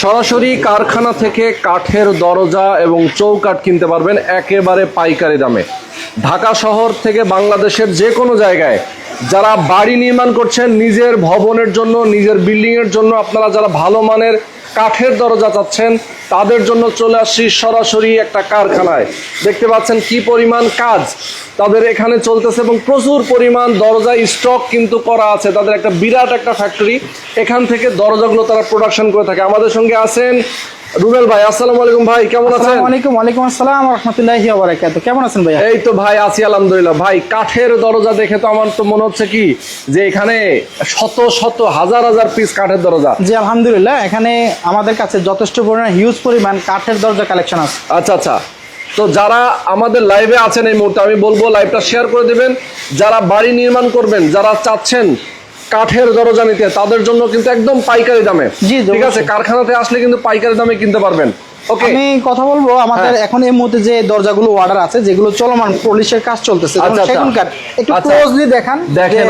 সরাসরি কারখানা থেকে কাঠের দরজা এবং চৌকাঠ কিনতে পারবেন একেবারে পাইকারি দামে। ঢাকা শহর থেকে বাংলাদেশের যে কোনো জায়গায় যারা বাড়ি নির্মাণ করছেন, নিজের ভবনের জন্য, নিজের বিল্ডিংয়ের জন্য আপনারা যারা ভালো মানের কাঠের দরজা চাচ্ছেন, তাদের জন্য চলে আসছি সরাসরি একটা কারখানায়। দেখতে পাচ্ছেন কি পরিমাণ কাজ তাদের এখানে চলতেছে এবং প্রচুর পরিমাণ দরজা স্টক কিন্তু করা আছে। তাদের একটা বিরাট একটা ফ্যাক্টরি এখান থেকে দরজাগুলো তারা প্রোডাকশন করে থাকে। আমাদের সঙ্গে আছেন রুবেল ভাই আসসালামু আলাইকুম ভাই কেমন আছেন? আলাইকুম ওয়ালাইকুম আসসালাম রহমতুল্লাহি ওয়া বারাকাতুহু। কেমন আছেন ভাইয়া? এই তো ভাই আছি আলহামদুলিল্লাহ। ভাই কাঠের দরজা দেখে তো আমার তো মনে হচ্ছে কি যে এখানে শত শত হাজার হাজার পিস কাঠের দরজা। জি আলহামদুলিল্লাহ এখানে আমাদের কাছে যথেষ্ট পরিমাণ হিউজ পরিমাণ কাঠের দরজা কালেকশন আছে। আচ্ছা আচ্ছা। তো যারা আমাদের লাইভে আছেন এই মুহূর্তে আমি বলব লাইভটা শেয়ার করে দেবেন। যারা বাড়ি নির্মাণ করবেন যারা চাচ্ছেন কাঠের দরজা নিতে তাদের জন্য কিন্তু একদম পাইকারি দামে ঠিক আছে কারখানাতে আসলে কিন্তু পাইকারি দামে কিনতে পারবেন আমি কথা বলব আমাদের হ্যাঁ। এখন এই মুহূর্তে যে দরজাগুলো অর্ডার আছে যেগুলো চলমান পলিশের কাজ চলতেছে আচ্ছা, আচ্ছা। সেগুন কাঠ একটু আচ্ছা। ক্লোজলি দেখান দেখেন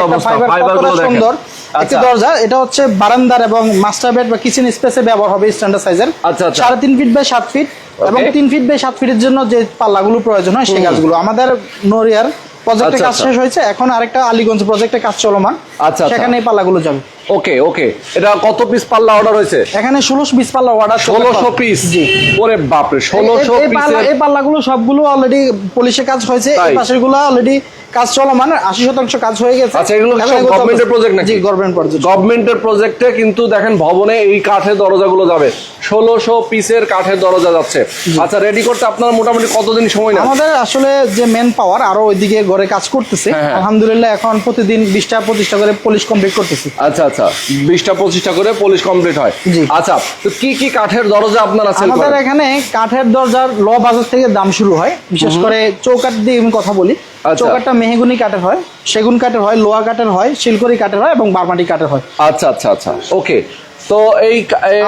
দেখেন। সুন্দর একটি আচ্ছা। দরজা এটা হচ্ছে বারান্দার এবং মাস্টার বেড বা কিচেন স্পেসে ব্যবহার হবে স্ট্যান্ডার্ড সাইজের আচ্ছা, আচ্ছা। সাড়ে তিন ফিট বাই সাত ফিট এবং তিন ফিট বাই সাত ফিটের জন্য যে পাল্লাগুলো প্রয়োজন হয় সেই কাজগুলো আমাদের নরিয়ার প্রজেক্টের আচ্ছা, কাজ আচ্ছা। শেষ হয়েছে এখন আরেকটা আলিগঞ্জ প্রজেক্টের কাজ চলমান। আচ্ছা, আচ্ছা। সেখানে এই পাল্লাগুলো যাবে। ওকে ওকে। এটা কত পিস পাল্লা অর্ডার হয়েছে? এখানে ষোলোশো বিশ পাল্লা অর্ডার ষোলোশো পিস জি। ওরে বাপরে ষোলোশো এই- এই পাল্লা- এই পাল্লাগুলো সবগুলো অলরেডি পুলিশে কাজ হয়েছে এই পাশেরগুলো অলরেডি কাজ চলমান আশি শতাংশ কাজ হয়ে গেছে। আচ্ছা, এগুলো চলতেছে। project নাকি? জি গভর্নমেন্ট প্রজেক্ট গভর্নমেন্টের প্রজেক্টে কিন্তু দেখেন ভবনে এই কাঠের দরজাগুলো যাবে। ষোলোশো পিসের কাঠের দরজা যাচ্ছে। আচ্ছা রেডি করতে আপনার মোটামুটি কতদিন সময় নেয় আমাদের আসলে যে মেন পাওয়ার আরও ওইদিকে ঘরে কাজ করতেছে হ্যাঁ, হ্যাঁ। আলহামদুলিল্লাহ এখন প্রতিদিন বিশটা পঁচিশটা করে পুলিশ কমপ্লিট করতেছে। আচ্ছা আচ্ছা বিশটা পঁচিশটা করে পলিশ কমপ্লিট হয়। আচ্ছা তো কি কি কাঠের দরজা আপনারা সেল আমাদের এখানে কাঠের দরজার ল বাজার থেকে দাম শুরু হয় বিশেষ করে চৌকাঠ দিয়ে আমি কথা বলি। আচ্ছা। চৌকাঠটা মেহগুনি কাঠের হয় সেগুন কাঠের হয় লোহা কাঠের হয় শিলকরি কাঠের হয় এবং বারমাটি কাঠের হয়। আচ্ছা আচ্ছা আচ্ছা ওকে। তো এই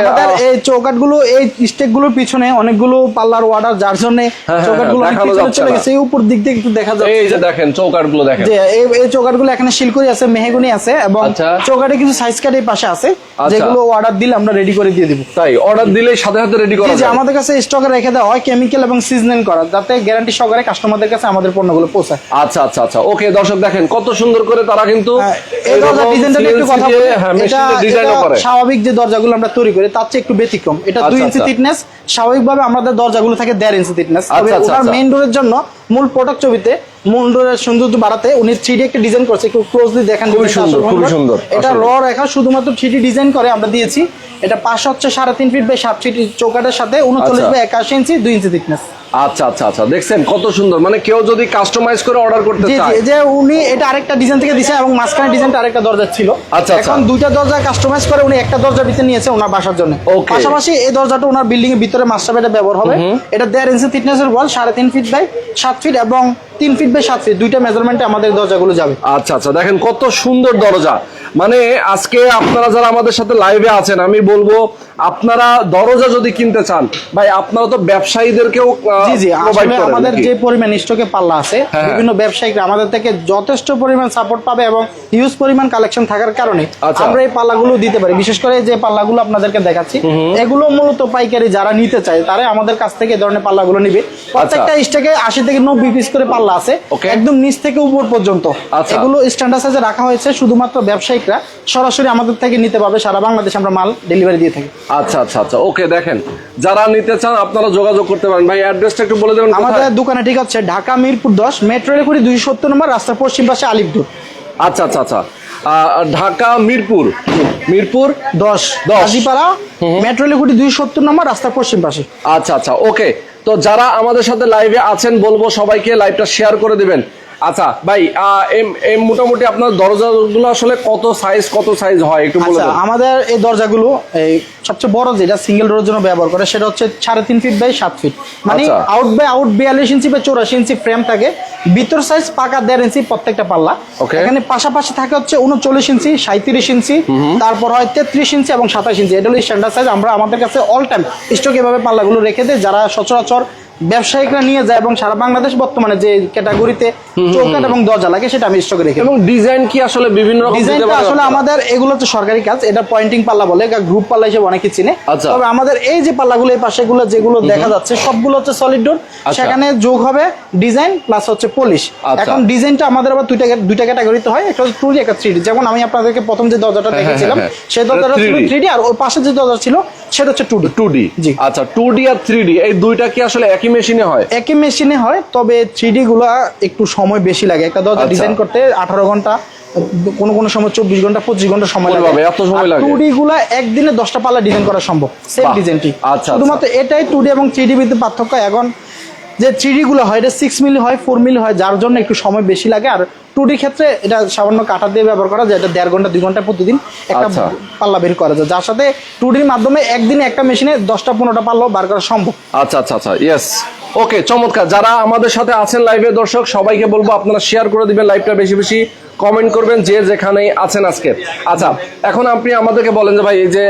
আমাদের এই চৌকাটগুলো এই স্টেকগুলোর পিছনে অনেকগুলো পাল্লার অর্ডার যার জন্য হ্যাঁ, চৌকাটগুলো দেখানো পিছনে যাচ্ছে চলে গেছে এই উপর দিক দিয়ে একটু দেখা যাচ্ছে। এই যে দেখেন চৌকাঠগুলো দেখেন। যে এই এই চৌকাট এখানে শিলকরি আছে মেহগুনি আছে এবং আচ্ছা। চৌকাটে কিছু সাইজ কাট এই পাশে আছে আচ্ছা। যেগুলো অর্ডার দিলে আমরা রেডি করে দিয়ে দিব। তাই অর্ডার দিলেই সাথে সাথে রেডি করা যায়। আমাদের কাছে স্টকে রেখে দেওয়া হয় কেমিক্যাল এবং সিজনিং করা যাতে গ্যারান্টি সহকারে কাস্টমারদের কাছে আমাদের পণ্যগুলো পৌঁছায়। আচ্ছা আচ্ছা আচ্ছা। ওকে দর্শক দেখেন কত সুন্দর করে তারা কিন্তু হ্যাঁ, এই ডিজাইনটা একটু কথা বলি হ্যাঁ এটা মেশিনে স্বাভাবিক যে দরজাগুলো আমরা তৈরি করি তার চেয়ে একটু ব্যতিক্রম এটা দুই আচ্ছা, ইঞ্চি আচ্ছা। থিকনেস স্বাভাবিকভাবে আমাদের দরজাগুলো থাকে দেড় ইঞ্চি থিকনেস তবে আচ্ছা, আচ্ছা, ওনার আচ্ছা। মেইন ডোরের জন্য মূল প্রোডাক্ট ছবিতে মূল ডোরের সৌন্দর্য বাড়াতে উনি একটা ডিজাইন করছে একটু ক্লোজলি দেখেন খুবই সুন্দর, খুবই সুন্দর। এটা র রেখা শুধুমাত্র থ্রি ডিজাইন করে আমরা দিয়েছি এটা পাশে হচ্ছে সাড়ে তিন ফিট বাই সাত ফিট চৌকাটের সাথে উনচল্লিশ আচ্ছা। বাই একাশি ইঞ্চি দুই ইঞ্চি থিকনেস আচ্ছা আচ্ছা আচ্ছা দেখছেন কত সুন্দর। মানে কেউ যদি কাস্টমাইজ করে অর্ডার করতে চায়। যে উনি এটা আরেকটা ডিজাইন থেকে দিছে এবং মাঝখানে ডিজাইনটা আরেকটা দরজা ছিল। আচ্ছা, আচ্ছা। এখন দুইটা দরজা কাস্টমাইজ করে উনি একটা দরজা ভিতরে নিয়েছে ওনার বাসার জন্য. পাশাপাশি এই দরজাটা ওনার বিল্ডিং এর ভিতরে মাস্টার বেডে ব্যবহার হবে। এটা দেড় ইঞ্চি থিকনেসের বল সাড়ে তিন ফিট বাই সাত ফিট এবং তিন ফিট বাই সাত ফিট দুইটা মেজারমেন্টে আমাদের দরজাগুলো যাবে। আচ্ছা আচ্ছা দেখেন কত সুন্দর দরজা। মানে আজকে আপনারা যারা আমাদের সাথে লাইভে আছেন আমি বলব আপনারা দরজা যদি কিনতে চান ভাই আপনারা তো ব্যবসায়ীদেরকেও জি জি আমাদের যে পরিমাণ স্টকে পাল্লা আছে হ্যাঁ। বিভিন্ন ব্যবসায়িকরা আমাদের থেকে যথেষ্ট পরিমাণ সাপোর্ট পাবে এবং হিউজ পরিমাণ কালেকশন থাকার কারণে আচ্ছা। আমরা এই পাল্লাগুলো দিতে পারি। বিশেষ করে যে পাল্লাগুলো আপনাদেরকে দেখাচ্ছি এগুলো মূলত পাইকারি যারা নিতে চায় তারা আমাদের কাছ থেকে এই ধরনের পাল্লাগুলো নিবে। প্রত্যেকটা স্টকে আশি থেকে নব্বই পিস করে পাল্লা আছে Okay. একদম নিচ থেকে উপর পর্যন্ত। আচ্ছা। এগুলো স্ট্যান্ডার্ড সাইজে রাখা হয়েছে শুধুমাত্র ব্যবসায়িকরা সরাসরি আমাদের থেকে নিতে পারবে সারা বাংলাদেশে আমরা মাল ডেলিভারি দিয়ে থাকি। আচ্ছা আচ্ছা আচ্ছা ওকে দেখেন যারা নিতে চান আপনারা যোগাযোগ করতে পারেন। ভাই অ্যাড্রেসটা একটু বলে দেবেন আমাদের দোকানে ঠিক আছে ঢাকা মিরপুর দশ মেট্রো রেলগুড়ি দুইশো সত্তর নম্বর রাস্তার পশ্চিম পাশে আলিপুর। আচ্ছা আচ্ছা আচ্ছা। ঢাকা মিরপুর। মিরপুর? দশ দশ। মেট্রো রেলগুড়ি দুইশো সত্তর নম্বর রাস্তার পশ্চিম পাশে। আচ্ছা আচ্ছা ওকে তো যারা আমাদের সাথে লাইভে আছেন বলব সবাইকে লাইভটা শেয়ার করে দিবেন। আচ্ছা ভাই মোটামুটি আপনার দরজাগুলো আসলে কত সাইজ কত সাইজ হয়? একটু বলে আচ্ছা আমাদের এই দরজাগুলো এই সবচেয়ে বড় যেটা সিঙ্গেল ডোরের জন্য ব্যবহার করে সেটা হচ্ছে সাড়ে তিন ফিট বাই সাত ফিট মানে। আউট বাই আউট বিয়াল্লিশ ইঞ্চি বা চৌরাশি ইঞ্চি ফ্রেম থাকে। ভিতর সাইজ পাকা দেড় ইঞ্চি প্রত্যেকটা পাল্লা. এখানে পাশাপাশি থাকে হচ্ছে উনচল্লিশ ইঞ্চি সাঁত্রিশ ইঞ্চি তারপর হয় তেত্রিশ ইঞ্চি এবং সাতাশ ইঞ্চি এটা হলো স্ট্যান্ডার্ড সাইজ আমরা আমাদের কাছে অল টাইম স্টক এভাবে পাল্লাগুলো রেখে দিই। যারা সচরাচর ব্যবসায়িকরা নিয়ে যায় এবং সারা বাংলাদেশ বর্তমানে যে ক্যাটাগরিতে চৌকাট এবং দরজা লাগে সেটা আমি স্টকে রেখে এবং ডিজাইন কি আসলে বিভিন্ন রকম দিতে আসলে আমাদের এগুলো হচ্ছে সরকারি কাজ এটা পয়েন্টিং পাল্লা বলে গ্রুপ পাল্লা হিসেবে অনেকে চিনে। আচ্ছা। তবে আমাদের এই যে পাল্লাগুলো এই পাশেগুলো যেগুলো দেখা যাচ্ছে সবগুলো হচ্ছে সলিড ডোর আচ্ছা। সেখানে যোগ হবে ডিজাইন প্লাস হচ্ছে পলিশ আচ্ছা। এখন ডিজাইনটা আমাদের আবার দুইটা দুইটা ক্যাটাগরিতে হয় একটা টু ডি একটা থ্রি যেমন আমি আপনাদেরকে প্রথম যে দরজাটা হ্যাঁ, দেখেছিলাম হ্যাঁ, সেই দরজাটা ছিল 3D থ্রি আর ওর পাশে যে দরজা ছিল সেটা হচ্ছে টু ডি 2D জি। আচ্ছা টু ডি আর থ্রি ডি এই দুইটা কি আসলে একই মেশিনে হয়? একই মেশিনে হয় তবে থ্রি গুলা একটু সময় বেশি লাগে। একটা দরজা আচ্ছা। ডিজাইন করতে আঠারো ঘণ্টা কোন কোন সময় চব্বিশ ঘণ্টা পঁচিশ ঘণ্টা সময় লাগবে লাগে এত সময় লাগে? টুডি গুলা একদিনে দশটা পাল্লা ডিজাইন করা সম্ভব। সেম ডিজাইনটি আচ্ছা, শুধুমাত্র এটাই টুডি এবং থ্রি ডি পার্থক্য এখন যে থ্রিডিগুলো গুলো হয় এটা সিক্স মিলি হয় ফোর মিলি হয় যার জন্য একটু সময় বেশি লাগে। আর টু ডি ক্ষেত্রে এটা সামান্য কাটা দিয়ে ব্যবহার করা যায় এটা দেড় ঘণ্টা দুই ঘণ্টা প্রতিদিন একটা আচ্ছা। পাল্লা বের করা যায়। যার সাথে টুডির মাধ্যমে একদিনে একটা মেশিনে দশটা পনেরোটা পাল্লা বার করা সম্ভব। আচ্ছা আচ্ছা আচ্ছা ইয়েস ওকে চমৎকার। যারা আমাদের সাথে আছেন লাইভে দর্শক সবাইকে বলব আপনারা শেয়ার করে দিবেন লাইভটা বেশি বেশি। কমেন্ট করবেন যে যেখানেই আছেন আজকে। আচ্ছা এখন আপনি আমাদেরকে বলেন যে ভাই এই যে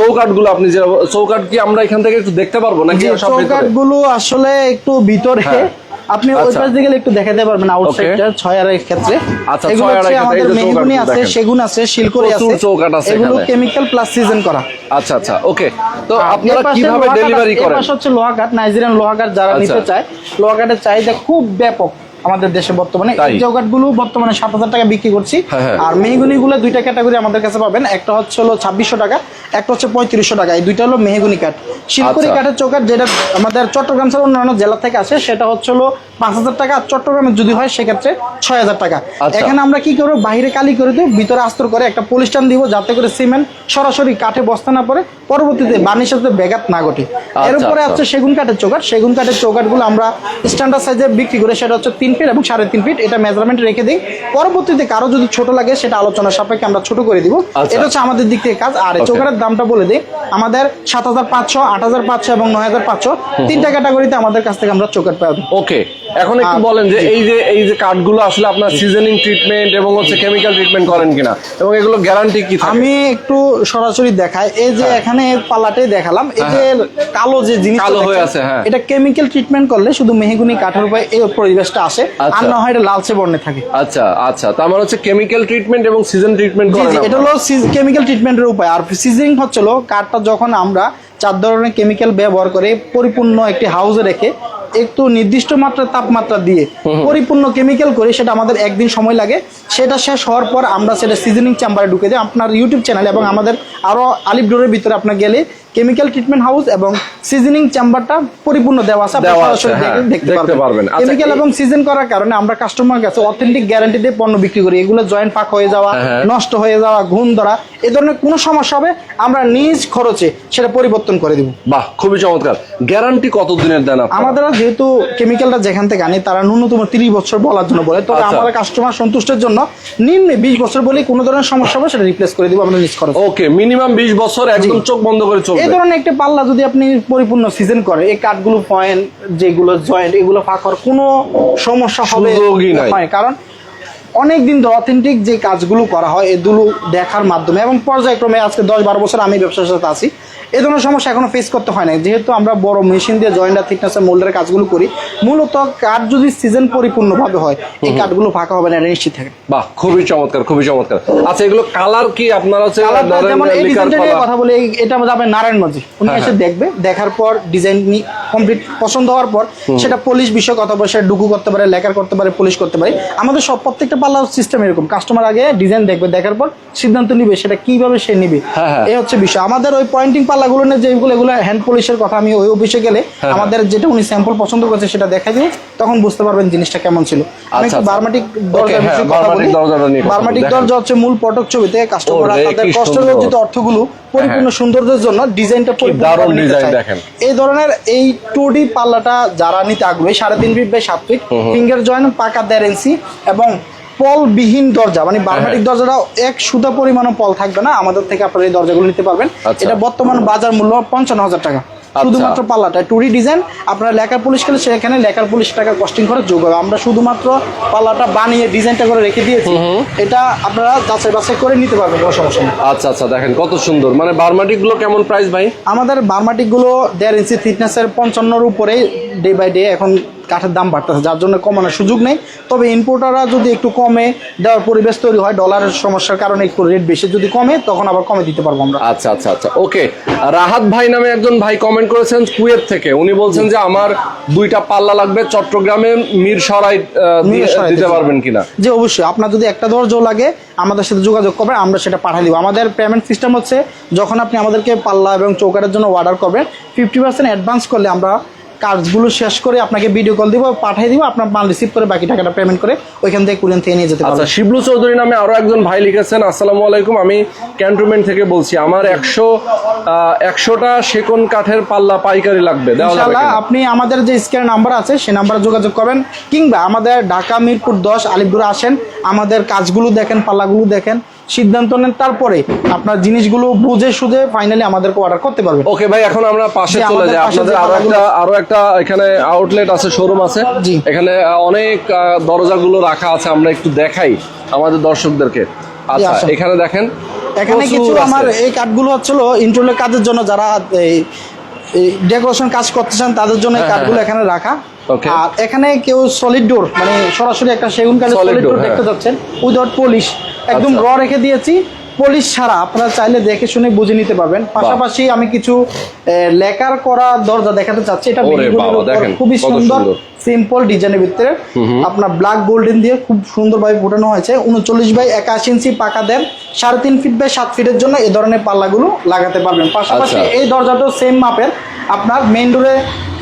চৌকাটগুলো আপনি যে চৌকাট কি আমরা এখান থেকে একটু দেখতে পারব নাকি চৌকাটগুলো আসলে একটু ভিতরে। হ্যাঁ। আপনি ওই আচ্ছা। পাশ দিকে একটু দেখাতে পারবেন আউটসাইডটা ছয় আড়াই ক্ষেত্রে। আচ্ছা, ছয় আড়াই হচ্ছে ক্ষেত্রে, আমাদের মেহগুনি আছে সেগুন আছে শিলকড়ি আছে। চৌকাট আছে এগুলো কেমিক্যাল প্লাস সিজন করা। আচ্ছা আচ্ছা ওকে তো আপনারা এর পাশে কীভাবে ডেলিভারি করেন? পাশে হচ্ছে লোহা নাইজেরিয়ান লোহা কাঠ যারা আচ্ছা। নিতে চায় লোহা কাঠের চাহিদা খুব ব্যাপক। আমাদের দেশে বর্তমানে? এই চৌকাটগুলো বর্তমানে সাত হাজার টাকা বিক্রি করছি হ্যাঁ, হ্যাঁ। আর মেহগুনি গুলো দুইটা ক্যাটাগরি আমাদের কাছে পাবেন একটা হচ্ছে হলো ছাব্বিশশো টাকা একটা হচ্ছে পঁয়ত্রিশশো টাকা এই দুইটা হলো মেহগুনি কাঠ শিলকুড়ি আচ্ছা। কাঠের চৌকাঠ যেটা আমাদের চট্টগ্রাম ছাড়া অন্যান্য জেলা থেকে আসে সেটা হচ্ছে হলো পাঁচ হাজার টাকা আর চট্টগ্রামের যদি হয় সেক্ষেত্রে ছয় হাজার টাকা আচ্ছা। এখানে আমরা কি করব বাইরে কালি করে দেবো ভিতরে আস্তর করে একটা পলিস্টান দিব যাতে করে সিমেন্ট সরাসরি কাঠে বস্তা না পড়ে পরবর্তীতে বানির সাথে ব্যাঘাত না ঘটে এর উপরে আচ্ছা। হচ্ছে সেগুন কাঠের চৌকাঠ সেগুন কাঠের চৌকাঠগুলো আমরা স্ট্যান্ডার্ড সাইজে বিক্রি করে সেটা হচ্ছে তিন ফিট এবং সাড়ে তিন ফিট এটা মেজারমেন্ট রেখে দিই। পরবর্তীতে কারও যদি ছোট লাগে সেটা আলোচনা সাপেক্ষে আমরা ছোট করে দিব। আচ্ছা। এটা হচ্ছে আমাদের দিক থেকে কাজ। আর Okay. দামটা বলে দিই। আমাদের সাত হাজার পাঁচশো আট হাজার পাঁচশো এবং নয় হাজার পাঁচশো। তিনটা ক্যাটাগরিতে আমাদের কাছ থেকে আমরা চৌকাঠ পাবো ওকে এখন একটু বলেন যে এই যে এই যে কাঠগুলো আসলে আপনার সিজনিং ট্রিটমেন্ট এবং হচ্ছে কেমিক্যাল ট্রিটমেন্ট করেন কিনা? এবং এগুলো গ্যারান্টি কি থাকে? আমি একটু সরাসরি দেখাই। এই যে হ্যাঁ। এখানে পাল্লাটাই দেখালাম। এই যে কালো যে জিনিস কালো হয়ে আছে, হ্যাঁ। এটা কেমিক্যাল ট্রিটমেন্ট করলে শুধু মেহগুনি কাঠের উপরে এই পরিবেশটা আসে। আর আচ্ছা। না হয় এটা লালচে বর্ণে থাকে। আচ্ছা আচ্ছা। তার মানে হচ্ছে কেমিক্যাল ট্রিটমেন্ট এবং সিজন ট্রিটমেন্ট করেন জি এটা হলো কেমিক্যাল ট্রিটমেন্টের উপায়। আর সিজনিং হচ্ছিল কাঠটা যখন আমরা চার ধরনের কেমিক্যাল ব্যবহার করে পরিপূর্ণ একটি হাউসে রেখে একটু নির্দিষ্ট মাত্রার তাপমাত্রা দিয়ে পরিপূর্ণ কেমিক্যাল করে সেটা আমাদের একদিন সময় লাগে। সেটা শেষ হওয়ার পর আমরা সেটা সিজনিং চেম্বারে ঢুকে দিই আপনার ইউটিউব চ্যানেল এবং আমাদের আরও আলিপ ডোরের ভিতরে আপনার গেলে কেমিক্যাল ট্রিটমেন্ট হাউস এবং সিজনিং চেম্বারটা পরিপূর্ণ দেওয়া আছে। হ্যাঁ, দেখে- দেখতে পারবেন। পারবেন। আচ্ছা, কেমিক্যাল এবং সিজন করার কারণে আমরা কাস্টমার কাছে অথেন্টিক গ্যারান্টি দিয়ে পণ্য বিক্রি করি। এগুলো জয়েন্ট পাক হয়ে যাওয়া হ্যাঁ, হ্যাঁ। নষ্ট হয়ে যাওয়া ঘুম ধরা এ ধরনের কোনো সমস্যা হবে আমরা নিজ খরচে সেটা পরিবর্তন করে দিব। বাহ খুবই চমৎকার। গ্যারান্টি কত দিনের দেন? আমাদের যেহেতু কেমিক্যালটা যেখান থেকে আনি তারা ন্যূনতম তিরিশ বছর বলার জন্য বলে। তবে আচ্ছা। আমাদের কাস্টমার সন্তুষ্টের জন্য নিম্নে বিশ বছর বলে কোনো ধরনের সমস্যা হবে সেটা রিপ্লেস করে দিব আমরা নিজ খরচ। ওকে মিনিমাম বিশ বছর একদম চোখ বন্ধ করে এই ধরনের একটা পাল্লা যদি আপনি পরিপূর্ণ সিজন করে এই কাঠগুলো পয়েন্ট যেগুলো জয়েন্ট এগুলো ফাঁকার কোনো সমস্যা হবে হয়। কারণ অনেক দিন ধরে অথেন্টিক যে কাজগুলো করা হয় এগুলো দেখার মাধ্যমে এবং পর্যায়ক্রমে আজকে দশ বারো বছর আমি ব্যবসার সাথে আছি। এই ধরনের সমস্যা এখনও ফেস করতে হয় না যেহেতু আমরা বড় মেশিন দিয়ে জয়েন্টার থিকনেস মোল্ডের কাজগুলো করি মূলত কাঠ যদি সিজন পরিপূর্ণভাবে হয় এই কাঠগুলো ফাঁকা হবে না এটা নিশ্চিত থাকে। বাহ খুবই চমৎকার খুবই চমৎকার। আচ্ছা এগুলো কালার কি আপনারা হচ্ছে যেমন এই ডিজাইনটা নিয়ে কথা বলি এটা যাবে নারায়ণগঞ্জে উনি হ্যাঁ, এসে হ্যাঁ। দেখবে দেখার পর ডিজাইন কমপ্লিট পছন্দ হওয়ার পর সেটা পলিশ বিষয় কথা বলে সেটা ডুকু করতে পারে লেকার করতে পারে পলিশ করতে পারে। আমাদের সব প্রত্যেকটা পাল্লা সিস্টেম এরকম কাস্টমার আগে ডিজাইন দেখবে দেখার পর সিদ্ধান্ত নিবে সেটা কীভাবে সে নিবে হ্যাঁ, হ্যাঁ। এই হচ্ছে বিষয় আমাদের ওই পয়েন্টিং পাল্লাগুলো নিয়ে যেগুলো এগুলো হ্যান্ড পলিশের কথা আমি ওই অফিসে গেলে হ্যাঁ। আমাদের যেটা উনি স্যাম্পল পছন্দ করছে সেটা দেখাই দিব তখন বুঝতে পারবেন জিনিসটা কেমন ছিল আমি আচ্ছা, একটু আচ্ছা। বার্মাটিক বার্মাটিক বার্মাটিক। দরজা হচ্ছে মূল পটক ছবিতে কাস্টমাররা ওরে, তাদের কষ্টের অর্থগুলো পরিপূর্ণ সৌন্দর্যের জন্য ডিজাইনটা দারুণ ডিজাইন দেখেন। এই ধরনের এই টুডি পাল্লাটা যারা নিতে আগ্রহী সাড়ে তিন ফিট বাই সাত ফিট ফিঙ্গার জয়েন্ট পাকা দেড় ইঞ্চি এবং পলবিহীন দরজা মানে বারবারিক হ্যাঁ। দরজাটা এক সুদা পরিমাণ পল থাকবে না আমাদের থেকে আপনারা এই দরজাগুলো নিতে পারবেন আচ্ছা। এটা বর্তমান বাজার মূল্য পঞ্চান্ন হাজার টাকা শুধুমাত্র পাল্লাটা টুরি ডিজাইন আপনারা লেকার পুলিশ খেলে সেখানে লেকার পুলিশ টাকা কস্টিং করে যোগ হবে। আমরা শুধুমাত্র পাল্লাটা বানিয়ে ডিজাইনটা করে রেখে দিয়েছি। এটা আপনারা যাচাই বাছাই করে নিতে পারবেন কোনো সমস্যা নেই। আচ্ছা আচ্ছা দেখেন কত সুন্দর। মানে বারমাটিকগুলো কেমন প্রাইস ভাই? আমাদের বার্মাটিকগুলো দেড় ইঞ্চি থিকনেসের পঞ্চান্নর উপরে ডে বাই ডে এখন কাঠের দাম বাড়তেছে যার জন্য কমানোর সুযোগ নেই। তবে ইম্পোর্টাররা যদি একটু কমে দেওয়ার পরিবেশ তৈরি হয় ডলারের সমস্যার কারণে একটু রেট বেশি যদি কমে তখন আবার কমে দিতে পারব আমরা। আচ্ছা আচ্ছা আচ্ছা ওকে। রাহাত ভাই নামে একজন ভাই কমেন্ট করেছেন কুয়েত থেকে। উনি বলছেন যে আমার দুইটা পাল্লা লাগবে চট্টগ্রামে মিরসরাই দিতে পারবেন কিনা? যে অবশ্যই। আপনার যদি একটা দরজাও লাগে আমাদের সাথে যোগাযোগ করবেন আমরা সেটা পাঠিয়ে দিব। আমাদের পেমেন্ট সিস্টেম হচ্ছে যখন আপনি আমাদেরকে পাল্লা এবং চৌকাটের জন্য অর্ডার করবেন ফিফটি পার্সেন্ট অ্যাডভান্স করলে আমরা কাজগুলো শেষ করে আপনাকে ভিডিও কল দিব পাঠিয়ে দিব আপনার মাল রিসিভ করে বাকি টাকাটা পেমেন্ট করে ওইখান থেকে কুরিয়ান থেকে নিয়ে যেতে আচ্ছা পারবেন। শিবলু চৌধুরী নামে আরও একজন ভাই লিখেছেন আসসালামু আলাইকুম আমি ক্যান্টনমেন্ট থেকে বলছি আমার একশো একশোটা সেকন কাঠের পাল্লা পাইকারি লাগবে ইনশাআল্লাহ আপনি আমাদের যে স্ক্যান নাম্বার আছে সেই নাম্বারে যোগাযোগ করবেন কিংবা আমাদের ঢাকা মিরপুর দশ আলিপুরে আসেন আমাদের কাজগুলো দেখেন পাল্লাগুলো দেখেন সিদ্ধান্ত নেন তারপরে আপনার জিনিসগুলো বুঝে সুঝে ফাইনালি আমাদেরকে অর্ডার করতে পারবেন ওকে ভাই এখন আমরা পাশে চলে যাই আপনাদের আরও একটা আরও একটা এখানে আউটলেট আছে শোরুম আছে। এখানে অনেক দরজাগুলো রাখা আছে আমরা একটু দেখাই আমাদের দর্শকদেরকে আচ্ছা এখানে দেখেন এখানে কিছু আমার এই কাঠগুলো হচ্ছিল ইন্টারনেট কাজের জন্য যারা এই ডেকোরেশন কাজ করতে চান তাদের জন্য এই হ্যাঁ, কাঠগুলো হ্যাঁ। এখানে রাখা. আর এখানে কেউ সলিড ডোর মানে সরাসরি একটা সেগুন Solid সলিড ডোর দেখতে হ্যাঁ। যাচ্ছেন উইদাউট পলিশ একদম আচ্ছা। র রেখে দিয়েছি। পলিশ ছাড়া আপনারা চাইলে দেখে শুনে বুঝে নিতে পারবেন। পাশাপাশি আমি কিছু লেকার করা দরজা দেখাতে চাচ্ছি। এটা খুবই সুন্দর। সিম্পল ডিজাইনের ভিতরে। আপনার ব্ল্যাক গোল্ডেন দিয়ে খুব সুন্দরভাবে ফুটানো হয়েছে। উনচল্লিশ বাই একাশি ইঞ্চি পাকা দেন। সাড়ে তিন ফিট বাই সাত ফিটের জন্য এই ধরনের পাল্লাগুলো লাগাতে পারবেন। পাশাপাশি আচ্ছা। এই দরজাটাও সেম মাপের। আপনার মেইন ডোরে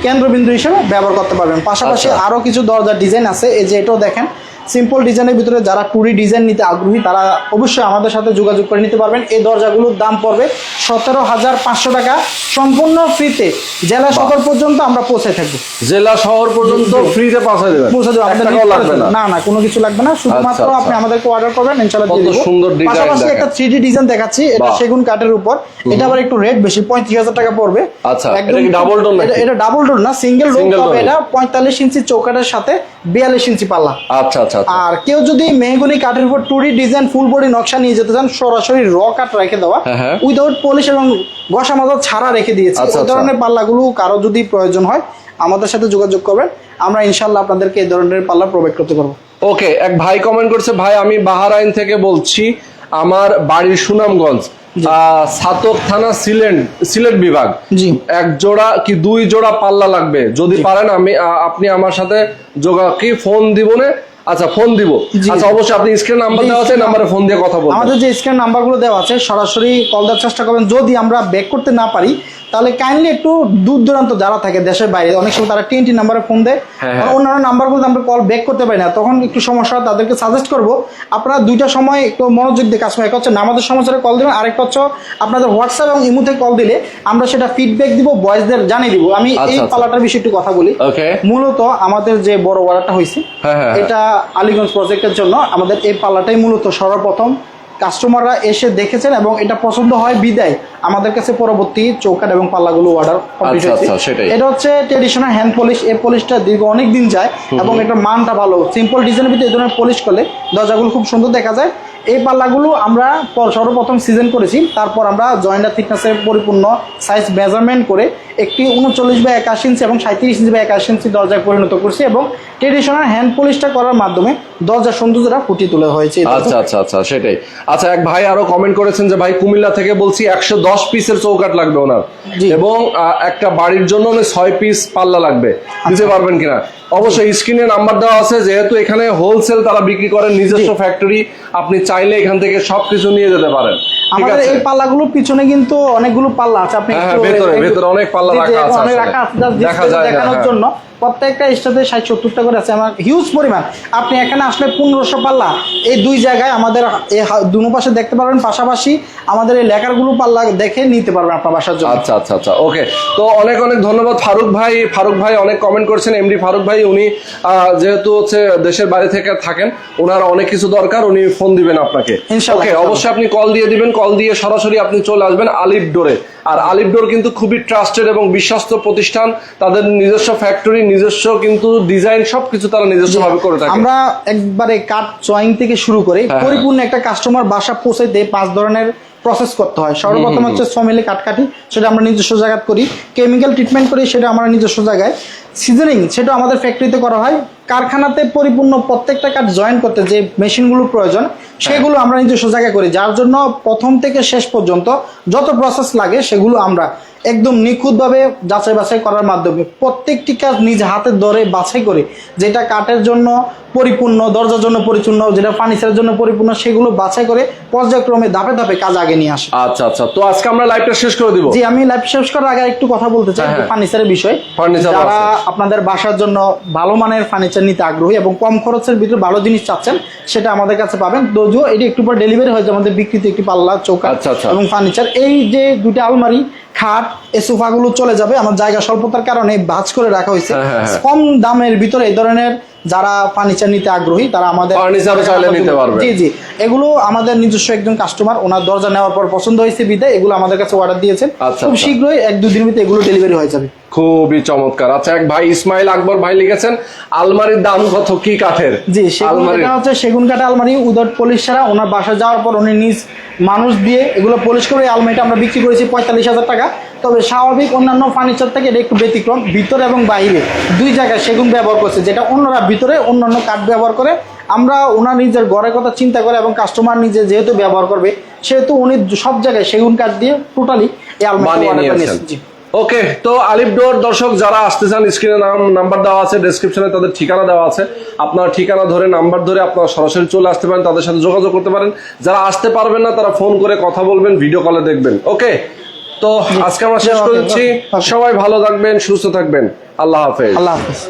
কেন্দ্রবিন্দু হিসেবে ব্যবহার করতে পারবেন পাশাপাশি আচ্ছা। আরও কিছু দরজার ডিজাইন আছে এই যে এটাও দেখেন সিম্পল ডিজাইনের ভিতরে যারা কুড়ি ডিজাইন নিতে আগ্রহী তারা অবশ্যই আমাদের সাথে যোগাযোগ করে নিতে পারবেন। এই দরজাগুলোর দাম পড়বে সতেরো হাজার পাঁচশো টাকা। সম্পূর্ণ ফ্রিতে জেলা শহর পর্যন্ত আমরা পৌঁছে থাকব। জেলা শহর পর্যন্ত ফ্রিতে পাঠিয়ে দেবেন। পৌঁছে দেবো। নিজ লাগবে না? না না কোনো কিছু লাগবে না। শুধুমাত্র আচ্ছা, আপনি আচ্ছা। আমাদেরকে অর্ডার করবেন ইনশাআল্লাহ দিয়ে দেবো। সুন্দর design পাশাপাশি একটা থ্রি ডিজাইন দেখাচ্ছি। এটা সেগুন কাঠের উপর। এটা আবার একটু রেট বেশি পঁয়ত্রিশ হাজার টাকা পড়বে। আচ্ছা, এটা কি double door নাকি? এটা- ডাবল ডোর না সিঙ্গেল ডোর তবে এটা। পঁয়তাল্লিশ ইঞ্চি চৌকাটের সাথে। বিয়াল্লিশ ইঞ্চি পাল্লা। আচ্ছা আচ্ছা আচ্ছা। আর কেউ যদি মেহগনি কাঠের উপর টুরি ডিজাইন ফুল বডি নকশা নিয়ে যেতে চান সরাসরি র কাঠ রেখে দেওয়া হ্যাঁ, হ্যাঁ। উইদাউট পলিশ এবং ঘষা মাজা ছাড়া রেখে দিয়েছি। এই আচ্ছা। ধরনের পাল্লাগুলো কারও যদি প্রয়োজন হয় আমাদের সাথে যোগাযোগ করবেন। আমরা ইনশাল্লাহ আপনাদেরকে এই ধরনের পাল্লা প্রোভাইড করতে পারব। ওকে এক ভাই কমেন্ট করছে ভাই আমি বাহারাইন থেকে বলছি আমার বাড়ির সুনামগঞ্জ। ছাতক থানা সিলেট সিলেট বিভাগ। এক জোড়া কি দুই জোড়া পাল্লা লাগবে? যদি পারেন আমি আপনি আমার সাথে যোগা কি ফোন দিব না? আচ্ছা ফোন দিব। আচ্ছা অবশ্যই আপনি স্ক্রিন নাম্বার দেওয়া আছে নাম্বারে ফোন দিয়ে কথা বলবেন। আমাদের যে স্ক্যান নাম্বারগুলো দেওয়া আছে সরাসরি কল দেওয়ার চেষ্টা করবেন। যদি আমরা ব্যাক করতে না পারি তাহলে কাইন্ডলি একটু দূর দূরান্ত যারা থাকে দেশের বাইরে অনেক সময় তারা টিএনটি নাম্বারে ফোন দেয়। হ্যাঁ, আর হ্যাঁ। অন্যান্য নাম্বারগুলো আমরা কল ব্যাক করতে পারি না। তখন একটু সমস্যা তাদেরকে সাজেস্ট করব আপনারা দুইটা সময় একটু মনোযোগ দিয়ে কাজ একটা হচ্ছে নামাজের সমাচারে কল দেবেন আরেকটা হচ্ছে আপনাদের হোয়াটসঅ্যাপ এবং ইমুতে কল দিলে আমরা সেটা ফিডব্যাক দিব বয়েসদের জানিয়ে দিব। আমি আচ্ছা, এই আচ্ছা। পালাটার বিষয়ে একটু কথা বলি। মূলত আমাদের যে বড় ওয়ারাটা হয়েছে হ্যাঁ, এটা আলিগঞ্জ প্রজেক্টের জন্য আমাদের এই পাল্লাটাই মূলত সর্বপ্রথম। কাস্টমাররা এসে দেখেছেন এবং এটা পছন্দ হয় বিদায়। আমাদের কাছে পরবর্তী চৌকাট এবং পাল্লাগুলো অর্ডার কমপ্লিট আচ্ছা, হয়েছে। আচ্ছা, এটা হচ্ছে ট্রেডিশনাল হ্যান্ড পলিশ এই পলিশটা দীর্ঘ অনেক দিন যায় এবং এটার মানটা ভালো। সিম্পল ডিজাইনের ভিতরে এই ধরনের পলিশ করলে দরজাগুলো খুব সুন্দর দেখা যায়। এই পাল্লাগুলো আমরা সর্বপ্রথম সিজন করেছি তারপর আমরা জয়েন্টার থিকনেসের পরিপূর্ণ সাইজ মেজারমেন্ট করে একটি উনচল্লিশ বা একাশি ইঞ্চি এবং সাঁত্রিশ ইঞ্চি বাই একাশি ইঞ্চি দরজায় পরিণত করছি এবং ট্রেডিশনাল হ্যান্ড পলিশটা করার মাধ্যমে দরজার সৌন্দর্যটা ফুটিয়ে তোলা হয়েছে। আচ্ছা আচ্ছা আচ্ছা সেটাই। আচ্ছা এক ভাই আরও কমেন্ট করেছেন যে ভাই কুমিল্লা থেকে বলছি একশো দশ পিসের চৌকাট লাগবে ওনার এবং একটা বাড়ির জন্য উনি ছয় পিস পাল্লা লাগবে। দিতে পারবেন কিনা? অবশ্যই স্ক্রিনে নাম্বার দেওয়া আছে যেহেতু এখানে হোলসেল তারা বিক্রি করেন নিজস্ব ফ্যাক্টরি আপনি চাইলে এখান থেকে সবকিছু নিয়ে যেতে পারেন। আমাদের এই পাল্লাগুলোর পিছনে কিন্তু অনেকগুলো পাল্লা আছে। আপনি হ্যাঁ, হ্যাঁ, ভেতরে- ভেতরে অনেক পাল্লা রাখা আছে অনেক রাখা আছে দেখা যায় দেখানোর হ্যাঁ। জন্য। প্রত্যেকটা স্টাতে ষাট সত্তরটা করে আছে। আমার হিউজ পরিমাণ। আপনি এখানে আসলে পনেরোশো পাল্লা। এই দুই জায়গায় আমাদের এই দুনো পাশে দেখতে পারবেন। পাশাপাশি আমাদের এই লেখারগুলো পাল্লা দেখে নিতে পারবেন আপনার বাসার জন্য। আচ্ছা আচ্ছা আচ্ছা ওকে। তো অনেক অনেক ধন্যবাদ ফারুক ভাই। ফারুক ভাই অনেক কমেন্ট করছেন। এমডি ফারুক ভাই উনি যেহেতু হচ্ছে দেশের বাইরে থেকে থাকেন ওনার অনেক কিছু দরকার উনি ফোন দিবেন আপনাকে। ওকে অবশ্যই আপনি কল দিয়ে দিবেন কল দিয়ে সরাসরি আপনি চলে আসবেন আলিফ ডোরে। আর আলিফ ডোর কিন্তু খুবই ট্রাস্টেড এবং বিশ্বস্ত প্রতিষ্ঠান তাদের নিজস্ব ফ্যাক্টরি নিজস্ব কিন্তু ডিজাইন সবকিছু তারা নিজস্ব ভাবে করে থাকে। আমরা একবারে কাঠ চয়িং থেকে শুরু করে হ্যাঁ, পরিপূর্ণ একটা কাস্টমার বাসা পৌঁছাইতে পাঁচ ধরনের প্রসেস করতে হয়। সর্বপ্রথম হচ্ছে সমিলে কাঠ কাটি সেটা আমরা নিজস্ব জায়গায় করি। কেমিক্যাল ট্রিটমেন্ট করি সেটা আমরা নিজস্ব জায়গায়। সিজনিং সেটা আমাদের ফ্যাক্টরিতে করা হয়। কারখানাতে পরিপূর্ণ প্রত্যেকটা কাঠ জয়েন করতে যে মেশিনগুলোর প্রয়োজন সেগুলো আমরা নিজস্ব জায়গায় করি। যার জন্য প্রথম থেকে শেষ পর্যন্ত যত প্রসেস লাগে সেগুলো আমরা একদম নিখুঁতভাবে যাচাই বাছাই করার মাধ্যমে প্রত্যেকটি কাজ নিজ হাতের ধরে বাছাই করে। যেটা কাঠের জন্য পরিপূর্ণ দরজার জন্য পরিপূর্ণ যেটা ফার্নিচারের জন্য পরিপূর্ণ সেগুলো বাছাই করে পর্যায়ক্রমে ধাপে ধাপে কাজ আগে নিয়ে আসে। আচ্ছা আচ্ছা। তো আজকে আমরা লাইভটা শেষ করে দিব। জি আমি লাইভ শেষ করার আগে একটু কথা বলতে চাই হ্যাঁ, হ্যাঁ। ফার্নিচারের বিষয়। Furniture যারা। আপনাদের বাসার জন্য ভালো মানের ফার্নিচার নিতে আগ্রহী এবং কম খরচের ভিতরে ভালো জিনিস চাচ্ছেন সেটা আমাদের কাছে পাবেন যদিও এটি একটু পর ডেলিভারি হয়েছে আমাদের বিক্রিতে একটি পাল্লা চৌকা আচ্ছা, আচ্ছা। এবং ফার্নিচার এই যে দুইটা আলমারি খাট এই সোফাগুলো চলে যাবে আমার জায়গা স্বল্পতার কারণে ভাঁজ করে রাখা হয়েছে হ্যাঁ, হ্যাঁ, হ্যাঁ। কম দামের ভিতরে এই ধরনের যারা ফার্নিচার নিতে আগ্রহী তারা আমাদের Furniture চাইলে নিতে পারবে। জি জি এগুলো আমাদের নিজস্ব একজন কাস্টমার ওনার দরজা নেওয়ার পর পছন্দ হয়েছে বিদায় এগুলো আমাদের কাছে অর্ডার দিয়েছেন আচ্ছা, খুব। শীঘ্রই এক দুদিনের ভিতরে এগুলো ডেলিভারি হয়ে যাবে খুবই চমৎকার। আচ্ছা এক ভাই ইসমাইল আকবর ভাই লিখেছেন আলমারির দাম কত? কি কাঠের? জি সেগুন আলমারি হচ্ছে সেগুন কাঠা আলমারি উদর পলিশ ছাড়া ওনার বাসা যাওয়ার পর উনি নিজ মানুষ দিয়ে এগুলো পলিশ করে আলমারিটা আমরা বিক্রি করেছি পঁয়তাল্লিশ হাজার টাকা। তবে স্বাভাবিক অন্যান্য ফার্নিচার থেকে এটা একটু ব্যতিক্রম। ভিতরে এবং বাইরে দুই জায়গায় সেগুন ব্যবহার করছে যেটা অন্যরা ভিতরে অন্যান্য কাঠ ব্যবহার করে। আমরা ওনার নিজের ঘরের কথা চিন্তা করে এবং কাস্টমার নিজে যেহেতু ব্যবহার করবে সেহেতু উনি সব জায়গায় সেগুন কাঠ দিয়ে টোটালি এই বানিয়ে ওকে তো আলিপ ডোর দর্শক যারা আসতে চান স্ক্রিনে নাম নাম্বার দেওয়া আছে ডেসক্রিপশনে তাদের ঠিকানা দেওয়া আছে। আপনার ঠিকানা ধরে নাম্বার ধরে আপনারা সরাসরি চলে আসতে পারেন তাদের সাথে যোগাযোগ করতে পারেন। যারা আসতে পারবেন না তারা ফোন করে কথা বলবেন ভিডিও কলে দেখবেন। ওকে তো আজকে আমরা শেষ করে দিচ্ছি. সবাই ভালো থাকবেন সুস্থ থাকবেন। আল্লাহ হাফেজ। আল্লাহ হাফিজ।